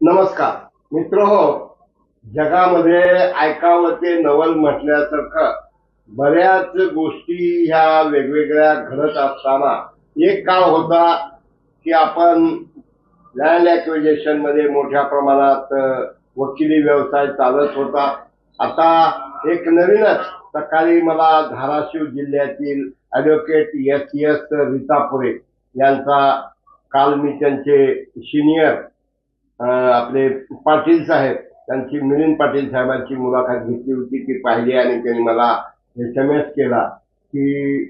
नमस्कार. मित्र हो जगामध्ये ऐकावं ते नवल म्हटल्यासारखं बऱ्याच गोष्टी ह्या वेगवेगळ्या घडत असताना. एक काळ होता की आपण लँड ऍक्विजेशनमध्ये मोठ्या प्रमाणात वकिली व्यवसाय चालत होता. आता एक नवीनच सकाळी मला धाराशिव जिल्ह्यातील ऍडव्होकेट एस एस रितापुरे यांचा काल मी त्यांचे सिनियर आपले पाटील साहेब त्यांची मिलिंद पाटील साहेबांची मुलाखत घेतली होती ती पाहिली आणि त्यांनी मला एस एम एस केला की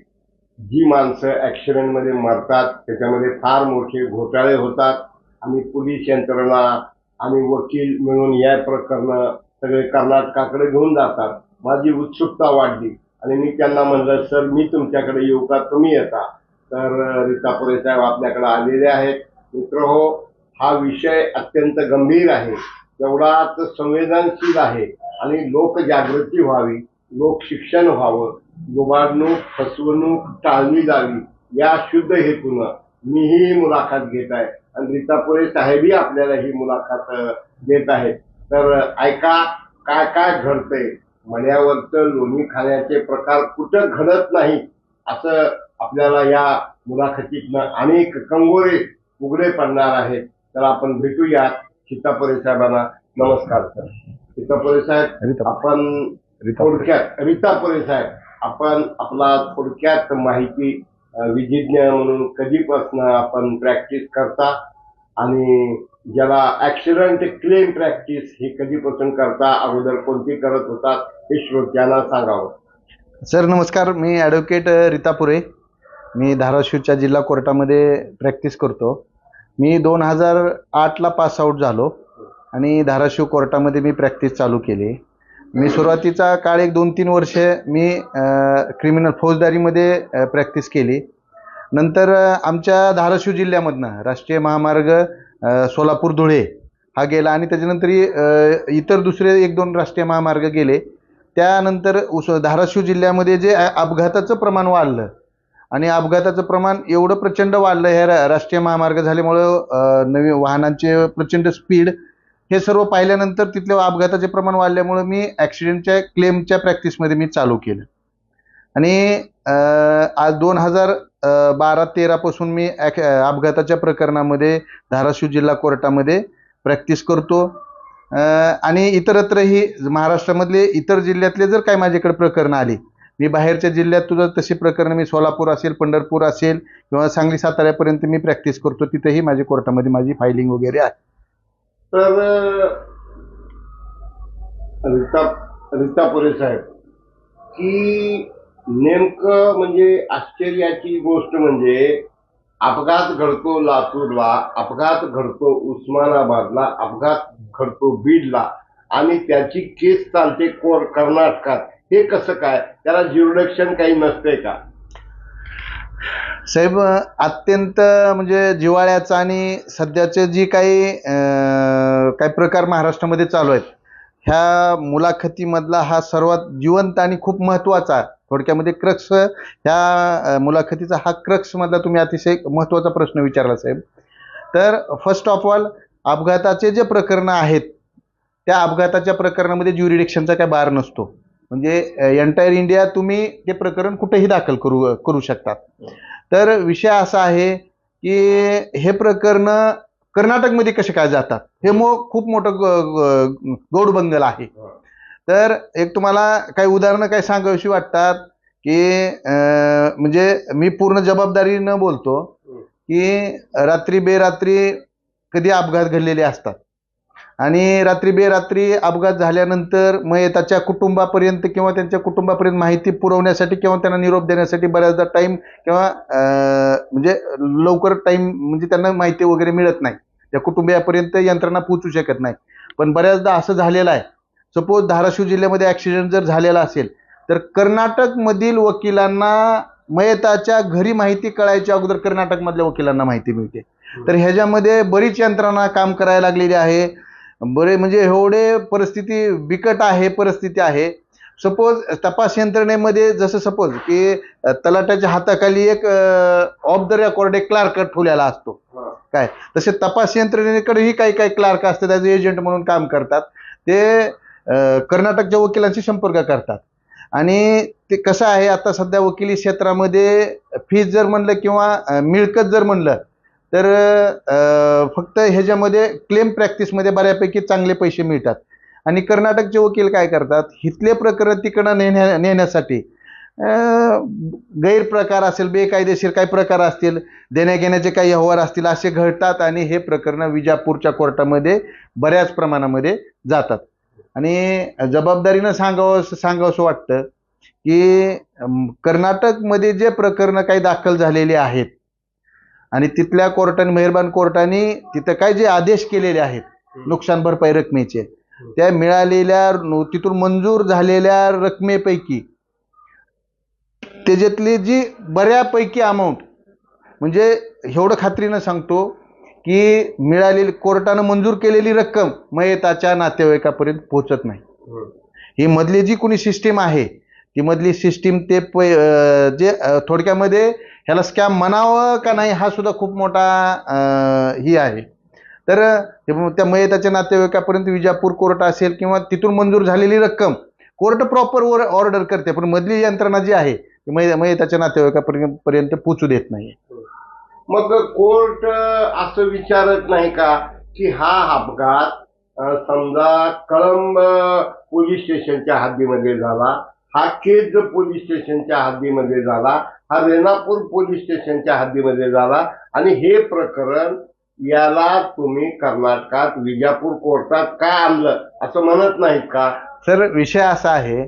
जी माणसं ॲक्सिडेंटमध्ये मरतात त्याच्यामध्ये फार मोठे घोटाळे होतात. आणि पोलीस यंत्रणा आणि वकील मिळून या प्रकरण सगळे कर्नाटकाकडे घेऊन जातात. माझी उत्सुकता वाढली आणि मी त्यांना म्हणलं सर मी तुमच्याकडे येऊ का? तुम्ही येता. तर अं, साहेब आपल्याकडे आलेले आहेत. मित्र हो हा विषय अत्यंत गंभीर आहे. तेवढाच संवेदनशील आहे आणि लोकजागृती व्हावी लोक शिक्षण व्हावं लुबाडणूक फसवणूक टाळली जावी या शुद्ध हेतूनं मी ही मुलाखत घेत आहे. आणि रितापुरे साहेबही आपल्याला ही मुलाखत देत आहेत. तर ऐका काय काय घडतंय? मण्यावरचं लोणी खाण्याचे प्रकार कुठं घडत नाही असं आपल्याला या मुलाखतीतनं अनेक कंगोरे उघडे पडणार आहेत. तर आपण भेटूया सीतापुरे साहेबांना. नमस्कार सर. सीतापुरे साहेब आपण थोडक्यात रीतापुरे साहेब आपण आपला थोडक्यात माहिती विधिज्ञ म्हणून कधीपासून आपण प्रॅक्टिस करता आणि ज्याला ऍक्सिडेंट क्लेम प्रॅक्टिस ही कधीपासून करता अगोदर कोणती करत होतात हे श्रोत्यांना सांगावं. सर नमस्कार. मी ॲडव्होकेट रितापुरे. मी धाराशिवच्या जिल्हा कोर्टामध्ये प्रॅक्टिस करतो. मी दोन हजार आठला पास आऊट झालो आणि धाराशिव कोर्टामध्ये मी प्रॅक्टिस चालू केली. मी सुरुवातीचा काळ एक दोन तीन वर्षे मी क्रिमिनल फौजदारीमध्ये प्रॅक्टिस केली. नंतर आमच्या धाराशिव जिल्ह्यामधनं राष्ट्रीय महामार्ग सोलापूर धुळे हा गेला आणि त्याच्यानंतर इतर दुसरे एक दोन राष्ट्रीय महामार्ग गेले. त्यानंतर उस धाराशिव जिल्ह्यामध्ये जे अपघाताचं प्रमाण वाढलं आणि अपघाताचं प्रमाण एवढं प्रचंड वाढलं हे रा- राष्ट्रीय महामार्ग झाल्यामुळं नवी नवीन वाहनांचे प्रचंड स्पीड हे सर्व पाहिल्यानंतर तिथल्या अपघाताचे प्रमाण वाढल्यामुळं मी ॲक्सिडेंटच्या क्लेमच्या प्रॅक्टिसमध्ये मी चालू केलं. आणि आज दोन हजार बारा तेरापासून मी ॲक अपघाताच्या प्रकरणामध्ये धाराशिव जिल्हा कोर्टामध्ये प्रॅक्टिस करतो. आणि इतरत्रही महाराष्ट्रामधले इतर जिल्ह्यातले जर काही माझ्याकडे प्रकरणं आली मी बाहेरच्या जिल्ह्यात तुझं तशी प्रकरणं मी सोलापूर असेल पंढरपूर असेल किंवा सांगली साताऱ्यापर्यंत मी प्रॅक्टिस करतो तिथेही माझी कोर्टामध्ये माझी फायलिंग वगैरे आहे. तर रिता रीता रीतापुरे साहेब की नेमकं म्हणजे आश्चर्याची गोष्ट म्हणजे अपघात घडतो लातूरला अपघात घडतो उस्मानाबादला अपघात घडतो बीडला आणि त्याची केस चालते कोर कर्नाटकात हे कसं काय? त्याला जीवरक्षण काही नसते का? साहेब अत्यंत म्हणजे जिवाळ्याचं आणि सध्याचे जी काही काही प्रकार महाराष्ट्रामध्ये चालू आहेत ह्या मुलाखतीमधला हा सर्वात जिवंत आणि खूप महत्त्वाचा थोडक्यामध्ये क्रक्स ह्या मुलाखतीचा हा क्रक्समधला तुम्ही अतिशय महत्त्वाचा प्रश्न विचारला साहेब. तर फर्स्ट ऑफ ऑल अपघाताचे जे प्रकरणं आहेत त्या अपघाताच्या प्रकरणामध्ये ज्युरिडिक्शनचा काय बार नसतो. म्हणजे एंटायर इंडिया तुम्ही ते प्रकरण कुठेही दाखल करू करू शकतात. तर विषय असा आहे की हे प्रकरण कर्नाटकमध्ये कसे काय जातात? हे मो खूप मोठं गौडबंगल आहे. तर एक तुम्हाला काही उदाहरणं काय सांगावीशी वाटतात की म्हणजे मी पूर्ण जबाबदारीनं बोलतो की रात्री बेरात्री कधी अपघात घडलेले असतात. आणि रात्री बेरात्री अपघात झाल्यानंतर मग त्याच्या कुटुंबापर्यंत किंवा त्यांच्या कुटुंबापर्यंत माहिती पुरवण्यासाठी किंवा त्यांना निरोप देण्यासाठी बऱ्याचदा टाईम किंवा म्हणजे लवकर टाईम म्हणजे त्यांना माहिती वगैरे मिळत नाही. त्या कुटुंबियापर्यंत यंत्रणा पोचू शकत नाही. पण बऱ्याचदा असं झालेलं आहे. सपोज धाराशिव जिल्ह्यामध्ये ॲक्सिडेंट जर झालेला असेल तर कर्नाटकमधील वकिलांना मयताच्या घरी माहिती कळायच्या अगोदर कर्नाटकमधल्या वकिलांना माहिती मिळते. तर ह्याच्यामध्ये बरीच यंत्रणा काम करायला लागलेली आहे. बरे म्हणजे एवढे परिस्थिती बिकट आहे परिस्थिती आहे. सपोज तपास यंत्रणेमध्ये जसं सपोज की अ, तलाट्याच्या हाताखाली एक ऑफ द रेकॉर्ड एक क्लार्क ठेवलेला असतो. काय? तसे तपास यंत्रणेकडेही काही काही क्लार्क असतात ॲज एजंट म्हणून काम करतात. ते कर्नाटकच्या वकिलांशी संपर्क करतात. आणि ते कसं आहे आता सध्या वकिली क्षेत्रामध्ये फीस जर म्हणलं किंवा मिळकत जर म्हणलं तर फक्त ह्याच्यामध्ये क्लेम प्रॅक्टिसमध्ये बऱ्यापैकी चांगले पैसे मिळतात. आणि कर्नाटकचे वकील काय करतात? हिथले प्रकरण तिकडं नेण्या नेण्यासाठी गैरप्रकार असेल बेकायदेशीर काही प्रकार असतील देण्याघेण्याचे काही व्यवहार असतील असे घडतात आणि हे प्रकरण विजापूरच्या कोर्टामध्ये बऱ्याच प्रमाणामध्ये जातात. आणि जबाबदारीनं सांगावं सांगावंसं वाटतं की कर्नाटकमध्ये जे प्रकरणं काही दाखल झालेली आहेत आणि तिथल्या कोर्टाने मेहरबान कोर्टाने तिथं काय जे आदेश केलेले आहेत नुकसान भरपाई रकमेचे त्या मिळालेल्या तिथून मंजूर झालेल्या रकमेपैकी त्याच्यातली जी बऱ्यापैकी अमाऊंट म्हणजे एवढं खात्रीनं सांगतो की मिळालेली कोर्टानं मंजूर केलेली रक्कम मयताच्या नातेवाईकापर्यंत पोहोचत नाही. ही मधली जी कुणी सिस्टीम आहे ती मधली सिस्टीम ते जे थोडक्यामध्ये ह्याला स्कॅम म्हणावं का नाही हा सुद्धा खूप मोठा ही आहे. तर त्या मयताच्या नातेवाईकापर्यंत विजापूर कोर्ट असेल किंवा तिथून मंजूर झालेली रक्कम कोर्ट प्रॉपर ऑर्डर करते पण मधली यंत्रणा जी आहे ती मय मयताच्या नातेवाईकापर्यंत पर्यंत पोचू देत नाही मग कोर्ट असं विचारत नाही का की हा अपघात समजा कळंब पोलीस स्टेशनच्या हद्दीमध्ये झाला हा केज पोलीस स्टेशनच्या हद्दीमध्ये झाला हा रेणापूर पोलीस स्टेशनच्या हद्दीमध्ये झाला आणि हे प्रकरण याला तुम्ही कर्नाटकात विजापूर कोर्टात का आणलं असं म्हणत नाहीत का सर विषय असा आहे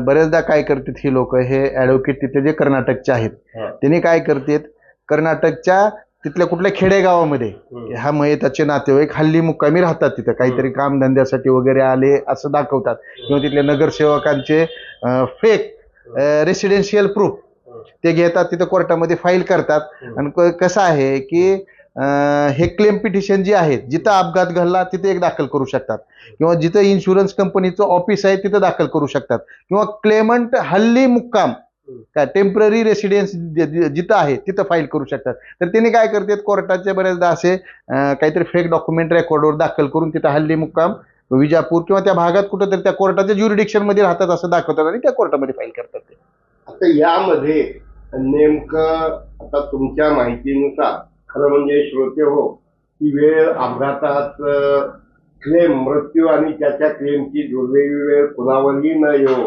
बरेचदा काय करतात ही लोक हे ऍडव्होकेट तिथे जे कर्नाटकचे आहेत. त्यांनी काय करतात कर्नाटकच्या तिथल्या कुठल्या खेडेगावामध्ये. ह्या मयताचे नातेवाईक हल्ली मुक्कामी राहतात तिथं. काहीतरी कामधंद्यासाठी वगैरे आले असं दाखवतात. किंवा तिथल्या नगरसेवकांचे फेक रेसिडेन्शियल प्रूफ ते घेतात तिथं कोर्टामध्ये फाईल करतात. आणि क- कसं आहे की हे क्लेम पिटिशन जे आहे जिथं अपघात घडला तिथे एक दाखल करू शकतात. किंवा जिथं इन्शुरन्स कंपनीचं ऑफिस आहे तिथं दाखल करू शकतात. किंवा क्लेमंट हल्ली मुक्काम काय टेंपररी रेसिडेन्स जिथं आहे तिथं फाईल करू शकतात. तर त्यांनी काय करतात कोर्टाचे बरेचदा असे काहीतरी फेक डॉक्युमेंट रेकॉर्डवर दाखल करून तिथं हल्ली मुक्काम विजापूर किंवा त्या भागात कुठंतरी त्या कोर्टाच्या ज्युरिडिक्शनमध्ये राहतात असं दाखवतात आणि त्या कोर्टामध्ये फाईल करतात ते. आता यामध्ये नेमकं आता तुमच्या माहितीनुसार खरं म्हणजे श्रोते हो की वेळ अपघातात क्लेम मृत्यू आणि त्याच्या क्लेमची दुर्दैवी वेळ कुणावरही न येऊ हो.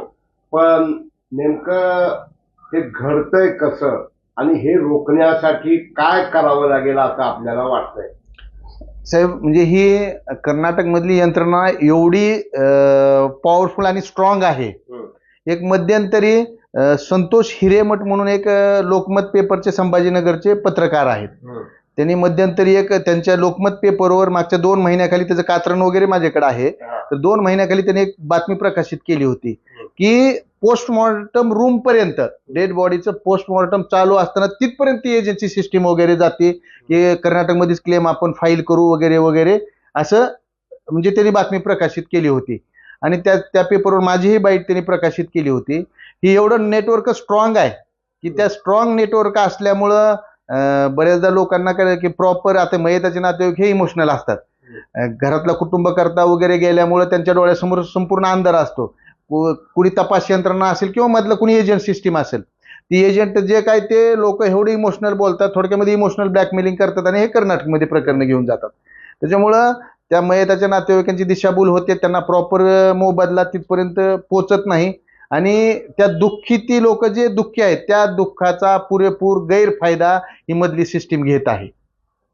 पण नेमकं हे घडतंय कसं? आणि हे रोखण्यासाठी काय करावं लागेल असं आपल्याला वाटतंय? साहेब म्हणजे ही कर्नाटकमधली यंत्रणा एवढी पॉवरफुल आणि स्ट्रॉंग आहे. एक मध्यंतरी संतोष हिरेमठ म्हणून एक लोकमत पेपरचे संभाजीनगरचे पत्रकार आहेत. त्यांनी मध्यंतरी एक त्यांच्या लोकमत पेपरवर मागच्या दोन महिन्याखाली त्याचं कात्रण वगैरे माझ्याकडे आहे. तर दोन महिन्याखाली त्यांनी एक बातमी प्रकाशित केली होती की पोस्टमॉर्टम रूम पर्यंत डेड बॉडीचं पोस्टमॉर्टम चालू असताना तिथपर्यंत ती एजन्सी सिस्टीम वगैरे जाते की कर्नाटकमध्येच क्लेम आपण फाईल करू वगैरे वगैरे असं म्हणजे त्यांनी बातमी प्रकाशित केली होती. आणि त्या त्या पेपरवर माझीही बाईट त्यांनी प्रकाशित केली होती. ही एवढं नेटवर्क स्ट्रॉंग आहे की त्या स्ट्रॉंग नेटवर्क असल्यामुळं बऱ्याचदा लोकांना काय की प्रॉपर आता मयताचे नातेवाईक हे इमोशनल असतात. घरातला कुटुंब करता वगैरे गेल्यामुळं त्यांच्या डोळ्यासमोर संपूर्ण अंधार असतो. कुणी तपास यंत्रणा असेल किंवा मधलं कुणी एजंट सिस्टीम असेल ती एजंट जे काय ते लोक एवढे इमोशनल बोलतात थोडक्यामध्ये इमोशनल ब्लॅकमेलिंग करतात आणि हे कर्नाटकमध्ये प्रकरणं घेऊन जातात. त्याच्यामुळं त्या मयताच्या नातेवाईकांची दिशाभूल होते त्यांना प्रॉपर मोबदला तिथपर्यंत पोचत नाही. आणि त्या दुःखी ती लोक जे दुःखी आहेत त्या दुःखाचा पुरेपूर गैरफायदा ही मधली सिस्टीम घेत आहे.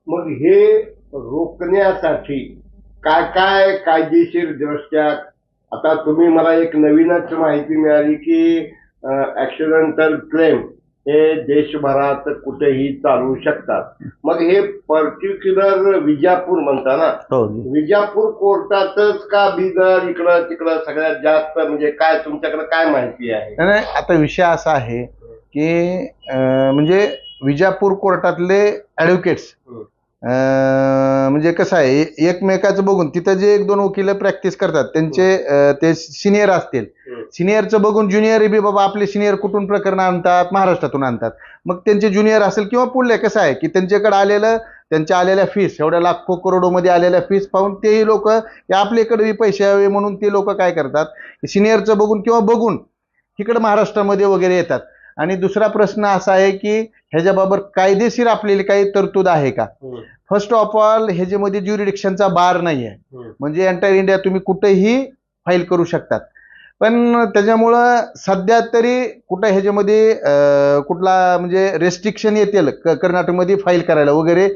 मग हे रोखण्यासाठी काय काय कायदेशीर दृष्ट्या आता तुम्ही मला एक नवीनच माहिती मिळाली की ऍक्सिडेंटल क्लेम हे देशभरात कुठेही चालू शकतात. मग हे पर्टिक्युलर विजापूर म्हणता ना? हो विजापूर कोर्टातच का बिदर इकडं तिकडं सगळ्यात जास्त म्हणजे काय तुमच्याकडे काय माहिती आहे? नाही आता विषय असा आहे की म्हणजे विजापूर कोर्टातले ॲडव्होकेट्स हं. अं, म्हणजे कसं आहे एकमेकाचं बघून तिथं जे एक दोन वकील प्रॅक्टिस करतात त्यांचे ते सिनियर असतील. सिनियरचं बघून ज्युनियर बी बाबा आपले सिनियर कुठून प्रकरण आणतात महाराष्ट्रातून आणतात. मग त्यांचे ज्युनियर असेल किंवा पुढले कसं आहे की त्यांच्याकडे आलेलं त्यांच्या आलेल्या फीस एवढ्या लाखो करोडोमध्ये आलेल्या फीस पाहून तेही लोक आपल्याकडे पैसे यावे म्हणून ते लोक काय करतात? सिनियरचं बघून किंवा बघून इकडे महाराष्ट्रामध्ये वगैरे येतात. आणि दुसरा प्रश्न असा आहे की ह्याच्याबाबत कायदेशीर आपल्याला काही तरतूद आहे का. फर्स्ट ऑफ ऑल ह्याच्यामध्ये ज्युरिडिक्शनचा बार नाही आहे हम्म. म्हणजे एंटायर इंडिया तुम्ही कुठेही फाईल करू शकतात. पण त्याच्यामुळं सध्या तरी कुठं ह्याच्यामध्ये कुठला म्हणजे रेस्ट्रिक्शन येतील क- कर्नाटकमध्ये फाईल करायला वगैरे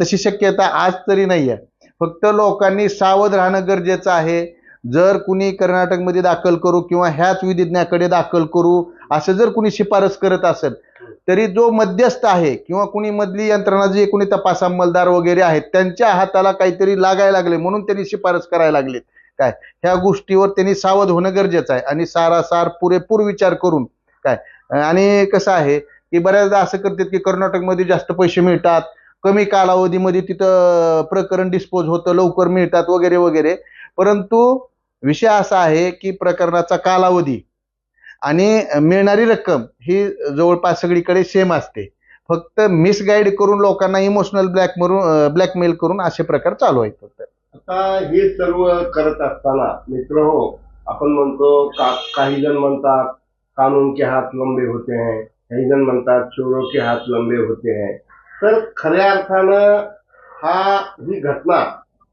तशी शक्यता आज तरी नाही आहे फक्त लोकांनी सावध राहणं गरजेचं आहे. जर कुणी कर्नाटकमध्ये दाखल करू किंवा ह्याच विधिज्ञाकडे दाखल करू असं जर कुणी शिफारस करत असेल तरी जो मध्यस्थ आहे किंवा कुणी मधली यंत्रणा जे कुणी तपास अंमलदार वगैरे आहेत त्यांच्या हाताला काहीतरी लागायला लागले म्हणून त्यांनी शिफारस करायला लागले. काय? ह्या गोष्टीवर त्यांनी सावध होणं गरजेचं आहे आणि सारासार पुरेपूर विचार करून काय? आणि कसं आहे की बऱ्याचदा असं करतात की कर्नाटकमध्ये जास्त पैसे मिळतात कमी कालावधीमध्ये तिथं प्रकरण डिस्पोज होतं लवकर मिळतात वगैरे वगैरे. परंतु विषय असा आहे की प्रकरणाचा कालावधी आणि मिळणारी रक्कम ही जवळपास सगळीकडे सेम असते. फक्त मिसगाईड करून लोकांना इमोशनल ब्लॅक मरून ब्लॅकमेल करून असे प्रकार चालू आहेत फक्त. आता हे सर्व करत असताना मित्र हो आपण म्हणतो का काही जण म्हणतात कानून के हात लंबे होते हैं. काही जण म्हणतात चोरो के हात लंबे होते हैं. तर खऱ्या अर्थानं हा ही घटना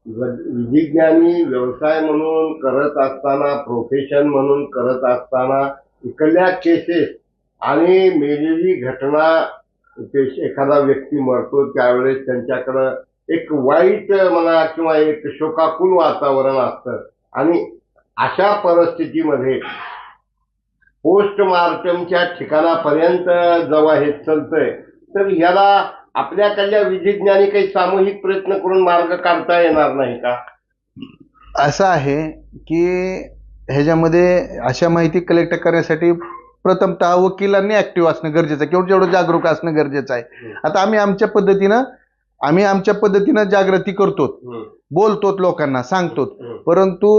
विधिज्ञानी व्यवसाय म्हणून करत असताना प्रोफेशन म्हणून करत असताना इकडल्या केसेस आणि मेलेली घटना एखादा व्यक्ती मरतो त्यावेळेस त्यांच्याकडं एक वाईट म्हणा किंवा एक शोकाकुल वातावरण असतं. आणि अशा परिस्थितीमध्ये पोस्टमार्टमच्या ठिकाणापर्यंत जेव्हा हे चलतंय तर याला आपल्याकडल्या विधिज्ञानी काही सामूहिक प्रयत्न करून मार्ग काढता येणार नाही का? असं आहे की ह्याच्यामध्ये अशा माहिती कलेक्ट करण्यासाठी प्रथमतः वकिलांनी ऍक्टिव्ह असणं गरजेचं आहे. किंवा जेवढं जागरूक असणं गरजेचं आहे. आता आम्ही आमच्या पद्धतीनं आम्ही आमच्या पद्धतीनं जागृती करतो बोलतो लोकांना सांगतो परंतु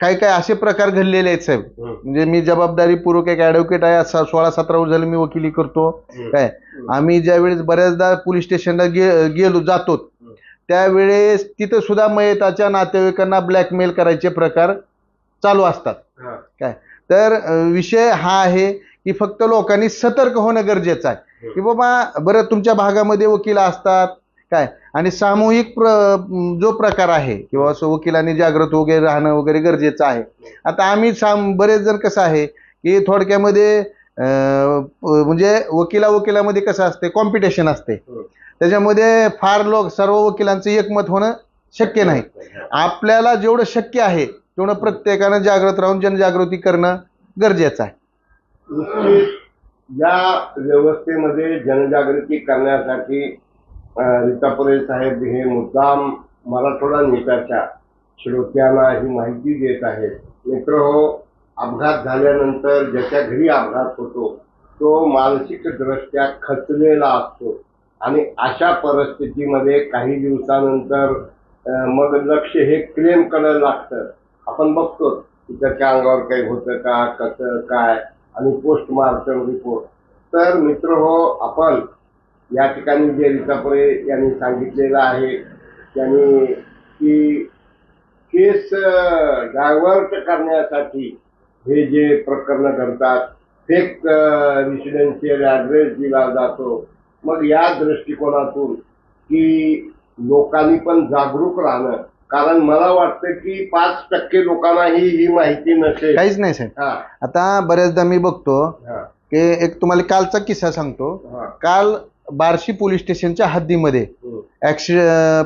काही काही असे प्रकार घडलेले आहेत साहेब. म्हणजे मी जबाबदारीपूर्वक एक ॲडव्होकेट आहे. असा सोळा सतरा वर्ष झाले मी वकिली करतो. काय? आम्ही ज्यावेळेस बऱ्याचदा पोलीस स्टेशनला गे गेलो जातो. त्यावेळेस तिथं सुद्धा मयताच्या नातेवाईकांना ब्लॅकमेल करायचे प्रकार चालू असतात. हा. काय? तर अं, विषय हा आहे की फक्त लोकांनी सतर्क होणं गरजेचं आहे. की बाबा बरं तुमच्या भागामध्ये वकील असतात. काय? आणि सामूहिक प्र जो प्रकार आहे किंवा असं वकिलांनी जागृत वगैरे राहणं वगैरे गरजेचं आहे. आता आम्ही साम बरेच जण कसं आहे की थोडक्यामध्ये म्हणजे वकिला वकिलामध्ये कसं असते कॉम्पिटिशन असते. त्याच्यामध्ये फार लोक सर्व वकिलांचं एकमत होणं शक्य नाही. आपल्याला जेवढं शक्य आहे तेवढं प्रत्येकानं जागृत राहून जनजागृती करणं गरजेचं आहे. या व्यवस्थेमध्ये जनजागृती करण्यासाठी अं, रीतापुरे साहेब हे मुद्दाम मराठवाडा नेत्याच्या श्रोत्यांना ही माहिती देत आहेत. मित्र हो अपघात झाल्यानंतर ज्याच्या घरी अपघात होतो तो मानसिकदृष्ट्या खचलेला असतो. आणि अशा परिस्थितीमध्ये काही दिवसानंतर मग लक्ष हे क्लेम करायला लागतं. आपण बघतो की त्याच्या अंगावर काही होतं का कसं काय आणि पोस्टमार्टम रिपोर्ट तर मित्र हो आपण या ठिकाणी जे रितापुरे यांनी सांगितलेलं आहे त्यांनी की केस डायव्हर्ट करण्यासाठी हे जे प्रकरण घडतात फेक रेसिडेन्शियल ऍड्रेस दिला जातो. मग या दृष्टिकोनातून की लोकांनी पण जागरूक राहणं कारण मला वाटतं की पाच टक्के लोकांनाही ही माहिती नसेल. काहीच नाही साहेब. हा. आता बऱ्याचदा मी बघतो हा. की एक तुम्हाला कालचा किस्सा सांगतो. हा. काल बार्शी पोलीस स्टेशनच्या हद्दीमध्ये हम्म, ऍक्सि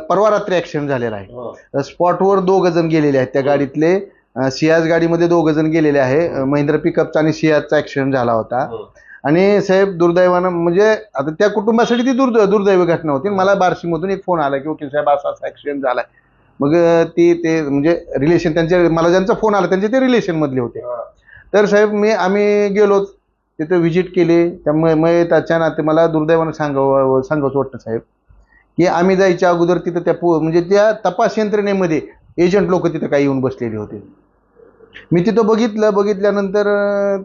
परवा रात्री ऍक्सिडेंट झालेला आहे. हा, स्पॉटवर दोघ जण गेलेले आहेत. त्या गाडीतले अं, सियाज गाडीमध्ये दोघ जण गेलेले आहे. अं, महिंद्रा पिकअपचा आणि सियाजचा ऍक्सिडेंट झाला होता. आणि साहेब दुर्दैवानं म्हणजे आता त्या कुटुंबासाठी ती दुर्द दुर्दैवी घटना होती. मला बार्शीमधून एक फोन आला की वकील साहेब असा असा ऍक्सिडेंट झालाय. मग ती ते म्हणजे रिलेशन त्यांचे मला ज्यांचा फोन आला त्यांचे ते रिलेशन मधले होते. हा, तर साहेब मी आम्ही गेलो तिथे व्हिजिट केली. त्यामुळे मयताच्या नाते मला दुर्दैवानं सांगावं सांगावंच वाटतं साहेब. की आम्ही जायच्या अगोदर तिथं त्या पो म्हणजे त्या तपास यंत्रणेमध्ये एजंट लोक तिथं काही येऊन बसलेले होते. मी तिथं बघितलं बघितल्यानंतर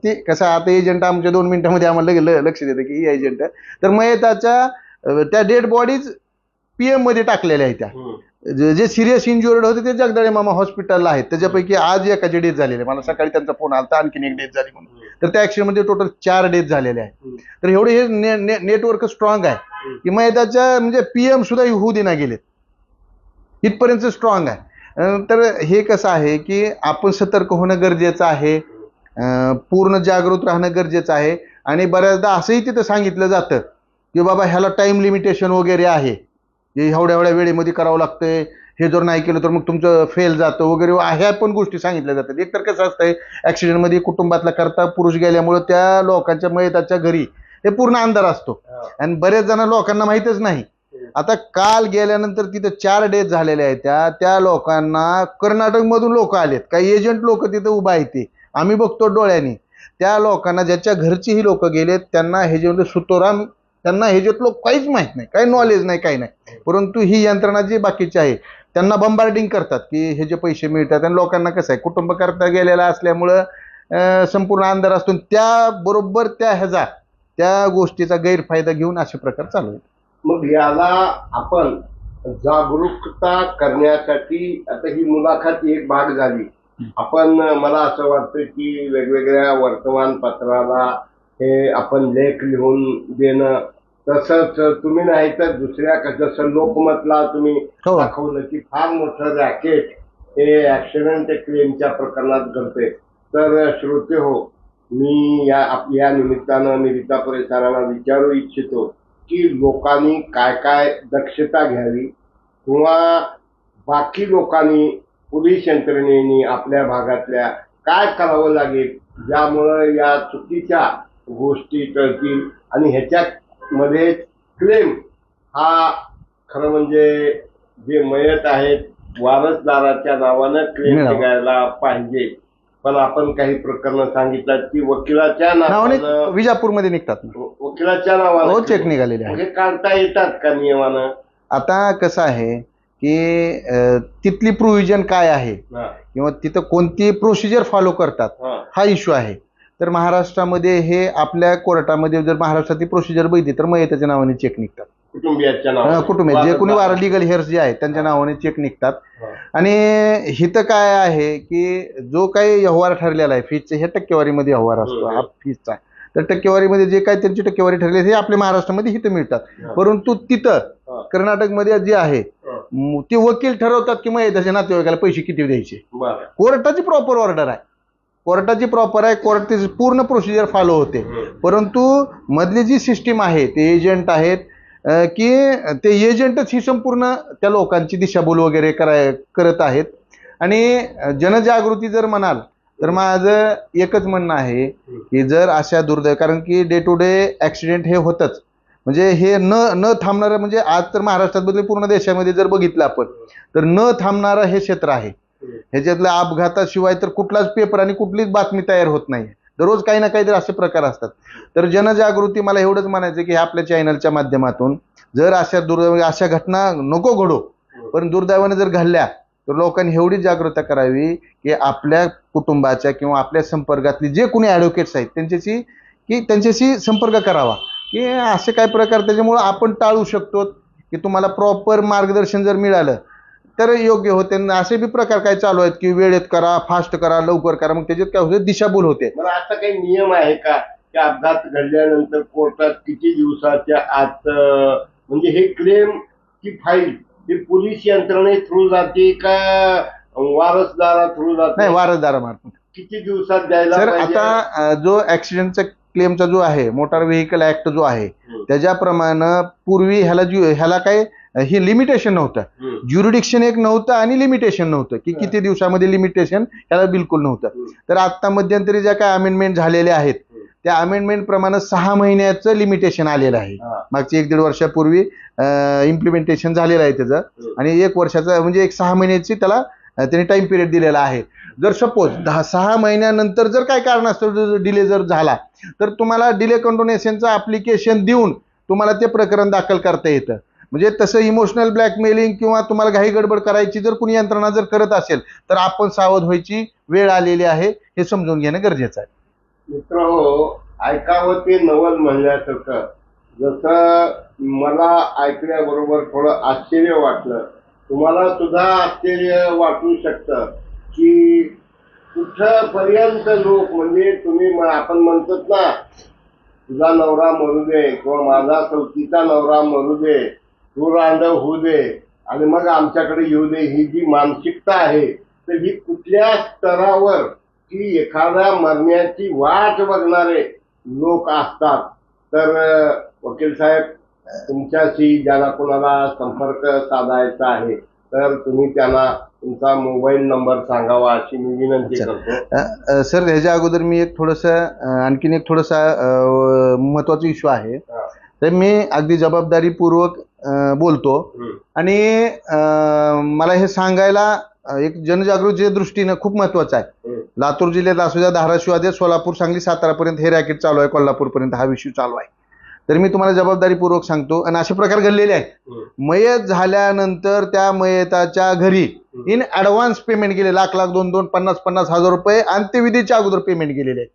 ते कसं आता एजंट आमच्या दोन मिनिटामध्ये आम्हाला लगे ल- लक्ष देतं की ही एजंट तर मयताच्या अं, त्या डेड बॉडीज पी मध्ये टाकलेल्या आहेत त्या. जे सिरियस इंजुअर्ड होते ते जगदाळे मामा हॉस्पिटलला आहेत. त्याच्यापैकी आज एकाची डेथ झालेली. आहे मला सकाळी त्यांचा फोन आला आणखीन एक डेथ झाली म्हणून. तर त्या ऍक्सिडेंटमध्ये टोटल चार डेथ झालेले आहे हम्म. तर एवढे हे ने, ने, नेटवर्क स्ट्रॉंग आहे. की मयताच्या म्हणजे पीएम सुद्धा होऊ देना गेलेत. इथपर्यंत स्ट्रॉंग आहे. तर हे कसं आहे की आपण सतर्क होणं गरजेचं आहे. पूर्ण जागृत राहणं गरजेचं आहे. आणि बऱ्याचदा असंही तिथं सांगितलं जातं की बाबा ह्याला टाइम लिमिटेशन वगैरे आहे. हे एवढ्या एवढ्या वेळेमध्ये करावं लागतंय. हे जर नाही केलं तर मग तुमचं फेल जातं वगैरे. ह्या पण गोष्टी सांगितल्या जातात. एकतर कसं असतंय ॲक्सिडेंटमध्ये कुटुंबातला करता पुरुष गेल्यामुळं त्या लोकांच्या मयताच्या घरी हे पूर्ण अंधार असतो. आणि बरेच जण लोकांना माहीतच नाही. आता काल गेल्यानंतर तिथं चार डेथ झालेल्या आहेत. त्या त्या लोकांना कर्नाटकमधून लोक आलेत. काही एजंट लोक तिथं उभा आहेत ते. आम्ही बघतो डोळ्यांनी. त्या लोकांना ज्याच्या घरची ही लोक गेलेत त्यांना हे जे सुतोराम त्यांना ह्याच्यातलं काहीच माहीत नाही काही नॉलेज नाही काही नाही. परंतु ही यंत्रणा जी बाकीची आहे त्यांना बंबार्डिंग करतात की हे जे पैसे मिळतात आणि लोकांना कसं आहे कुटुंब करता गेलेला असल्यामुळं संपूर्ण अंधार असतो आणि त्या बरोबर त्या ह्याचा त्या गोष्टीचा गैरफायदा घेऊन असे प्रकार चालू आहेत. मग याला आपण जागरूकता करण्यासाठी आता ही मुलाखत एक भाग झाली. आपण मला असं वाटतं की वेगवेगळ्या वर्तमानपत्राला हे आपण लेख लिहून देणं तसंच तुम्ही नाही तर दुसऱ्या जसं लोकमतला तुम्ही हो. दाखवलं की फार मोठं रॅकेट हे ऍक्सिडेंट क्लेमच्या प्रकरणात घडते तर श्रोते हो मी या आप- या निमित्तानं मी रीता परिसराला विचारू इच्छितो की लोकांनी काय काय दक्षता घ्यावी किंवा बाकी लोकांनी पोलीस यंत्रणेने आपल्या भागातल्या काय करावं लागेल ज्यामुळं या चुकीच्या गोष्टी टळतील आणि ह्याच्यामध्ये क्लेम हा खरं म्हणजे जे मयत आहेत वारसदाराच्या नावानं क्लेम मिळावा. निघायला पाहिजे. पण आपण काही प्रकरणं सांगितलं की वकिलाच्या नावाने नावानं विजापूरमध्ये निघतात ना. वकिलाच्या नावानं हो चेक निघालेले आहे. हे काढता येतात का नियमानं? आता कसं आहे की अं, तिथली प्रोव्हिजन काय आहे? हा, किंवा तिथं कोणती प्रोसिजर फॉलो करतात? हा, हा इश्यू आहे. तर महाराष्ट्रामध्ये हे आपल्या कोर्टामध्ये जर महाराष्ट्रातली प्रोसिजर बघितली तर मयताच्या नावाने चेक निघतात कुटुंबियाच्या नावानं कुटुंब जे कोणी वार. लिगल हेअर्स जे आहेत त्यांच्या नावाने चेक निघतात हा, आणि हिथं काय आहे की जो काही व्यवहार ठरलेला आहे फीजचे हे टक्केवारीमध्ये व्यवहार असतो. हा फीजचा तर टक्केवारीमध्ये जे काही त्यांची टक्केवारी ठरली हे आपल्या महाराष्ट्रामध्ये हिथं मिळतात हा. परंतु तिथं. कर्नाटकमध्ये जे आहे हा. म- ते वकील ठरवतात की मग त्याच्या नातेवाईकाला पैसे किती द्यायचे बरं. कोर्टाची प्रॉपर ऑर्डर आहे कोर्टाची प्रॉपर आहे कोर्ट पूर्ण प्रोसिजर फॉलो होते. परंतु मधली जी सिस्टीम आहे ते एजंट आहेत की ते एजंटच ही संपूर्ण त्या लोकांची दिशाभूल वगैरे कराय करत आहेत. आणि जनजागृती जर म्हणाल तर माझं एकच म्हणणं आहे की जर अशा दुर्दैव कारण की डे टू डे ॲक्सिडेंट हे होतच. म्हणजे हे न न थांबणारं म्हणजे आज तर महाराष्ट्रात बदले पूर्ण देशामध्ये जर बघितलं आपण तर न थांबणारं हे क्षेत्र आहे. ह्याच्यातल्या अपघाताशिवाय तर कुठलाच पेपर आणि कुठलीच बातमी तयार होत नाही. दररोज काही ना काहीतरी असे प्रकार असतात. तर जनजागृती मला एवढंच म्हणायचं की आपल्या चॅनलच्या माध्यमातून जर अशा दुर्दैव अशा घटना नको घडो पण दुर्दैवाने जर घडल्या तर लोकांनी एवढी जागृता करावी की आपल्या कुटुंबाच्या किंवा आपल्या संपर्कातली जे कोणी ॲडव्होकेट्स आहेत त्यांच्याशी की त्यांच्याशी संपर्क करावा. की असे काय प्रकार त्याच्यामुळं आपण टाळू शकतो की तुम्हाला प्रॉपर मार्गदर्शन जर मिळालं तर योग्य होते आणि असे बी प्रकार काय चालू आहेत की वेळेत करा फास्ट करा लवकर करा मग त्याच्यात काय होते? दिशाभूल होते. मला असा काही नियम आहे का? की अपघात घडल्यानंतर कोर्टात किती दिवसाच्या आत म्हणजे हे क्लेम ची फाईल ही पोलीस यंत्रणे थ्रू जाते का वारसदारा थ्रू जाते? नाही वारसदारामार्फत. किती दिवसात द्यायला सर पाहिजे? आता अं, जो ऍक्सिडेंटचा क्लेमचा जो आहे मोटार व्हेकल ऍक्ट जो आहे त्याच्याप्रमाणे पूर्वी ह्याला ju- ह्याला काय हे लिमिटेशन नव्हतं. ज्युरिडिक्शन एक नव्हतं आणि लिमिटेशन नव्हतं. की. किती दिवसामध्ये लिमिटेशन ह्याला बिलकुल नव्हतं. तर आता मध्यंतरी ज्या काय अमेंडमेंट झालेल्या आहेत. त्या अमेंडमेंट प्रमाणे सहा महिन्याचं लिमिटेशन आलेलं आहे. मागच्या एक दीड वर्षापूर्वी इम्प्लिमेंटेशन झालेलं आहे त्याचं. आणि एक वर्षाचा म्हणजे एक सहा महिन्याची त्याला त्यांनी टाइम पिरियड दिलेला आहे. जर सपोज दहा सहा महिन्यानंतर जर काय कारणास्तव डिले जर झाला तर तुम्हाला डिले कंडोनेशनचं अप्लिकेशन देऊन तुम्हाला ते प्रकरण दाखल करता येतं. म्हणजे तसं इमोशनल ब्लॅकमेलिंग किंवा तुम्हाला घाई गडबड करायची जर कुणी यंत्रणा जर करत असेल तर आपण सावध व्हायची वेळ आलेली आहे हे समजून घेणं गरजेचं आहे. मित्र हो ऐकावं ते नवल म्हणल्यासारखं. जसं मला ऐकण्याबरोबर थोडं आश्चर्य वाटलं. तुम्हाला सुद्धा आश्चर्य वाटू शकतं की कुठपर्यंत लोक म्हणजे तुम्ही आपण म्हणतोच ना तुझा नवरा मरू दे किंवा माझा चौथीचा नवरा मरू दे. तू रांडव होऊ दे आणि मग आमच्याकडे येऊ दे. ही जी मानसिकता आहे तर ही कुठल्या स्तरावर की एखाद्या मरण्याची वाट बघणारे लोक असतात. तर वकील साहेब तुमच्याशी ज्याला कोणाला संपर्क साधायचा आहे तर तुम्ही त्यांना तुमचा मोबाईल नंबर सांगावा अशी मी विनंती. करतो. सर ह्याच्या अगोदर मी एक थोडंसं आणखीन एक थोडंसा महत्त्वाचा इश्यू आहे. तर मी अगदी जबाबदारीपूर्वक बोलतो. आणि मला हे सांगायला एक जनजागृतीच्या दृष्टीनं खूप महत्वाचं आहे. लातूर जिल्ह्यात असू द्या धाराशिव द्या सोलापूर सांगली सातारापर्यंत हे रॅकेट चालू आहे कोल्हापूरपर्यंत हा विषय चालू आहे तर मी तुम्हाला जबाबदारीपूर्वक सांगतो आणि असे प्रकार घडलेले आहेत. मयत झाल्यानंतर त्या मयताच्या घरी इन ऍडव्हान्स पेमेंट केले लाख लाख दोन दोन पन्नास पन्नास हजार रुपये अंत्यविधीच्या अगोदर पेमेंट केलेले आहे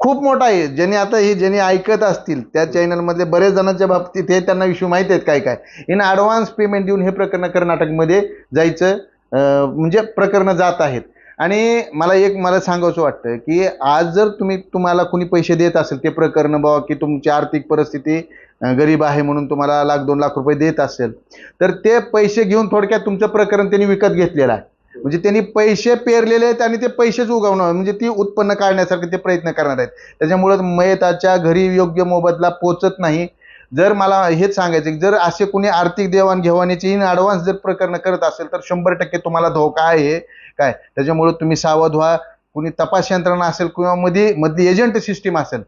खूप मोठा आहे. ज्यांनी आता हे ज्यांनी ऐकत असतील त्या चॅनलमधले बरेच जणांच्या बाबतीत हे त्यांना इश्यू माहिती आहेत काय काय. इन ॲडव्हान्स पेमेंट देऊन हे प्रकरण कर्नाटकमध्ये जायचं म्हणजे प्रकरणं जात आहेत. आणि मला एक मला सांगावंसं वाटतं की आज जर तुम्ही तुम्हाला कुणी पैसे देत असेल ते प्रकरण बाबा की तुमची आर्थिक परिस्थिती गरीब आहे म्हणून तुम्हाला लाख दोन लाख रुपये देत असेल तर ते पैसे घेऊन थोडक्यात तुमचं प्रकरण त्यांनी विकत घेतलेलं आहे. म्हणजे त्यांनी पैसे पेरलेले आहेत आणि ते पैसेच उगवणार म्हणजे ती उत्पन्न काढण्यासारखे ते प्रयत्न करणार आहेत. त्याच्यामुळं मयताच्या घरी योग्य मोबदला पोचत नाही. जर मला हेच सांगायचं जर असे कुणी आर्थिक देवाणघेवाणीची इन ॲडव्हान्स जर प्रकरण करत असेल तर शंभर टक्के तुम्हाला धोका आहे. काय? त्याच्यामुळं तुम्ही सावध व्हा. कुणी तपास यंत्रणा असेल किंवा मध्ये मधली एजंट सिस्टीम असेल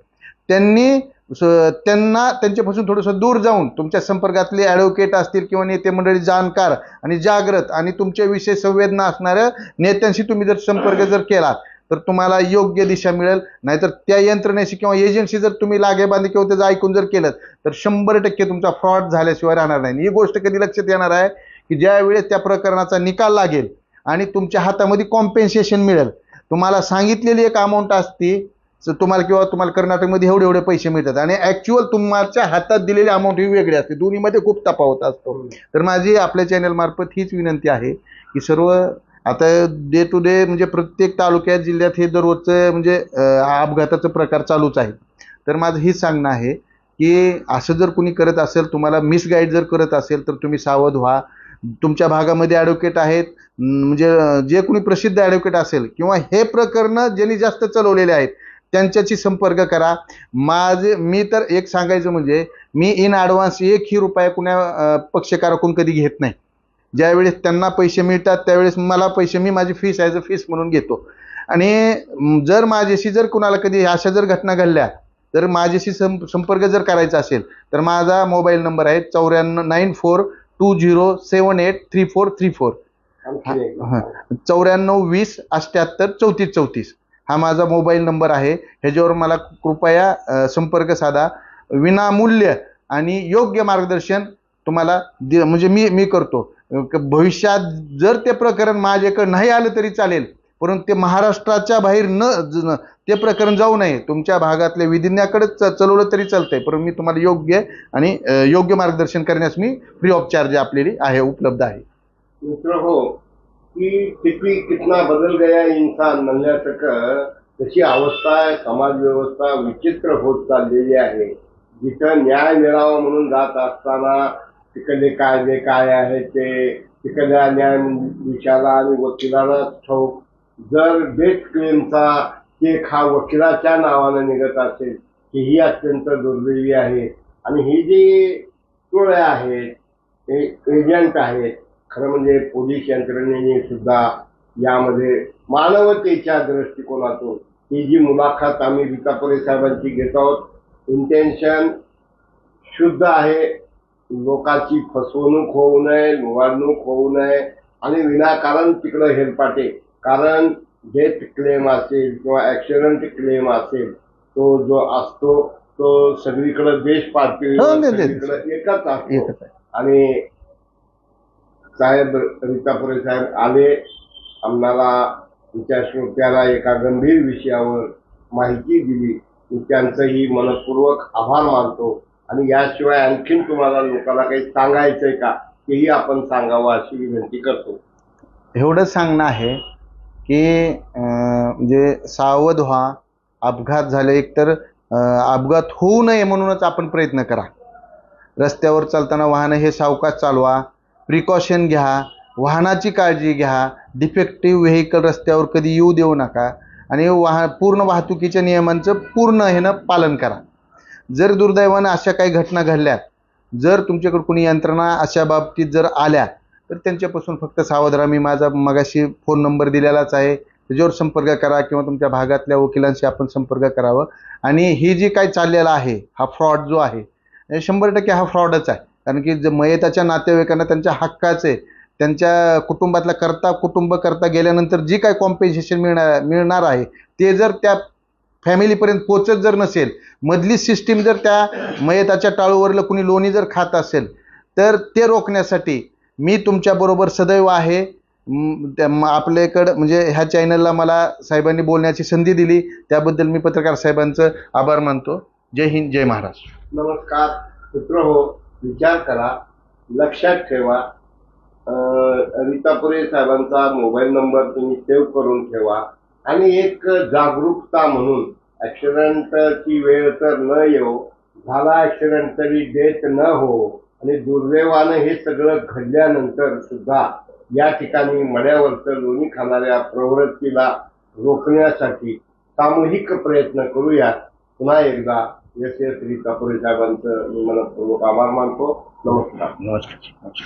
त्यांनी त्यांना त्यांच्यापासून थोडंसं दूर जाऊन तुमच्या संपर्कातले ॲडव्होकेट असतील किंवा नेते मंडळी जाणकार आणि जागृत आणि तुमच्याविषयी संवेदना असणाऱ्या नेत्यांशी तुम्ही जर संपर्क जर केला तर तुम्हाला योग्य दिशा मिळेल. नाहीतर त्या यंत्रणेशी किंवा एजन्सी जर तुम्ही लागेबांधे किंवा त्याचं ऐकून जर केलं तर शंभर टक्के तुमचा फ्रॉड झाल्याशिवाय राहणार नाही. ही गोष्ट कधी लक्षात येणार आहे की ज्या वेळेस त्या प्रकरणाचा निकाल लागेल आणि तुमच्या हातामध्ये कॉम्पेन्सेशन मिळेल. तुम्हाला सांगितलेली एक अमाऊंट असती तुम्हाला किंवा तुम्हाला कर्नाटकमध्ये एवढे एवढे पैसे मिळतात आणि ॲक्च्युअल तुमच्या हातात दिलेली अमाऊंट ही वेगळी असते. दोन्हीमध्ये खूप तफावत असतो. तर माझी आपल्या चॅनलमार्फत हीच विनंती आहे की सर्व आता डे टू डे म्हणजे प्रत्येक तालुक्यात जिल्ह्यात हे दररोजचं म्हणजे अपघाताचं प्रकार चालूच आहे तर माझं हेच सांगणं आहे की असं जर कुणी करत असेल तुम्हाला मिसगाईड जर करत असेल तर तुम्ही सावध व्हा. तुमच्या भागामध्ये ॲडव्होकेट आहेत. म्हणजे जे कोणी प्रसिद्ध ॲडव्होकेट असेल किंवा हे प्रकरणं ज्यांनी जास्त चालवलेले आहेत त्यांच्याशी संपर्क करा. माझे मी तर एक सांगायचं म्हणजे मी इन ॲडव्हान्स एकही रुपया कुण्या पक्षकाराकडून कधी घेत नाही. ज्यावेळेस त्यांना पैसे मिळतात त्यावेळेस मला पैसे मी माझी फीस ॲज अ फीस म्हणून घेतो. आणि जर माझ्याशी जर कुणाला कधी अशा जर घटना घडल्या तर माझ्याशी सं संपर्क जर करायचा असेल तर माझा मोबाईल नंबर आहे चौऱ्याण्णव nine four two zero seven eight three four three four. हा. चौऱ्याण्णव वीस अठ्ठ्याहत्तर चौतीस चौतीस. हा माझा मोबाईल नंबर आहे. ह्याच्यावर मला कृपया संपर्क साधा. विनामूल्य आणि योग्य मार्गदर्शन तुम्हाला दि म्हणजे मी मी करतो. भविष्यात जर ते प्रकरण माझ्याकडे नाही आलं तरी चालेल. परंतु ते महाराष्ट्राच्या बाहेर न ते प्रकरण जाऊ नये. तुमच्या भागातल्या विधिज्ञाकडेच च- चलवलं तरी चालतंय. परंतु मी तुम्हाला योग्य आणि योग्य मार्गदर्शन करण्यास मी फ्री ऑफ चार्ज आपलेली आहे उपलब्ध आहे. मित्र हो. की किती कितना बदल गया इंसान म्हणण्यासारखं तशी अवस्था समाज व्यवस्था विचित्र होत चाललेली आहे. जिथं न्याय मिळावा म्हणून जात असताना तिकडले कायदे काय आहेत ते तिकडल्या न्यायाधीशाला आणि वकिलाला ठाऊक जर डेथ क्लेमचा केक हा वकिलाच्या नावानं निघत असेल की ही अत्यंत दुर्दैवी आहे. आणि ही जी टोळ्या आहेत हे एजंट आहेत खरं म्हणजे पोलीस यंत्रणेने सुद्धा यामध्ये मानवतेच्या दृष्टिकोनातून ही जी मुलाखत आम्ही रीतापुरे साहेबांची घेत आहोत इंटेन्शन शुद्ध आहे. लोकांची फसवणूक होऊ नये निवडणूक होऊ नये आणि विनाकारण तिकडं हेलपाटे. कारण डेथ क्लेम असेल किंवा ॲक्सिडेंट क्लेम असेल तो जो असतो तो सगळीकडे देश पातळीवर हो. सगळीकडे एकच असतो. आणि साहेब रीतापुरे साहेब आले. आम्हाला तुमच्या श्रोत्याला एका गंभीर विषयावर माहिती दिली. मी त्यांचंही मनपूर्वक आभार मानतो. आणि याशिवाय आणखीन तुम्हाला लोकांना काही सांगायचंय का तेही आपण सांगावं अशी विनंती करतो. एवढंच सांगणं आहे की म्हणजे सावध व्हा. अपघात झाले एकतर अपघात होऊ नये म्हणूनच आपण प्रयत्न करा. रस्त्यावर चालताना वाहनं हे सावकाश चालवा. प्रिकॉशन घ्या. वाहनाची काळजी घ्या. डिफेक्टिव्ह व्हेकल रस्त्यावर कधी येऊ देऊ नका. आणि वाह पूर्ण वाहतुकीच्या नियमांचं पूर्ण ह्यानं पालन करा. जर दुर्दैवानं अशा काही घटना घडल्या जर तुमच्याकडे कोणी यंत्रणा अशा बाबतीत जर आल्या तर त्यांच्यापासून फक्त सावध मी माझा मगाशी फोन नंबर दिलेलाच आहे. त्याच्यावर संपर्क करा किंवा तुमच्या भागातल्या वकिलांशी आपण संपर्क करावं. आणि ही जी काही चाललेला आहे हा फ्रॉड जो आहे शंभर टक्के हा फ्रॉडच आहे. कारण की जे मयताच्या नातेवाईकांना त्यांच्या हक्काचे त्यांच्या कुटुंबातला करता कुटुंब करता गेल्यानंतर जी काय कॉम्पेन्सेशन मिळणार मिळणार आहे ते जर त्या फॅमिलीपर्यंत पोचत जर नसेल मधली सिस्टीम जर त्या मयताच्या टाळूवरलं कुणी लोणी जर खात असेल तर ते रोखण्यासाठी मी तुमच्याबरोबर सदैव आहे. आपल्याकडं म्हणजे ह्या चॅनलला मला साहेबांनी बोलण्याची संधी दिली. त्याबद्दल मी पत्रकार साहेबांचं आभार मानतो. जय हिंद जय महाराष्ट्र. नमस्कार मित्र हो. विचार करा लक्षात ठेवा. अं, रीतापुरे साहेबांचा मोबाईल नंबर तुम्ही सेव्ह करून ठेवा. आणि एक जागरूकता म्हणून ॲक्सिडेंटची वेळ तर न येऊ झाला ॲक्सिडेंट तरी डेथ न हो आणि दुर्दैवानं हे सगळं घडल्यानंतर सुद्धा या ठिकाणी मड्यावरचं लोणी खाणाऱ्या प्रवृत्तीला रोखण्यासाठी सामूहिक प्रयत्न करूया पुन्हा एकदा यस एस रीतापुरे साहेबांचं मी मनपूर्वक आभार मानतो. नमस्कार. नमस्कार.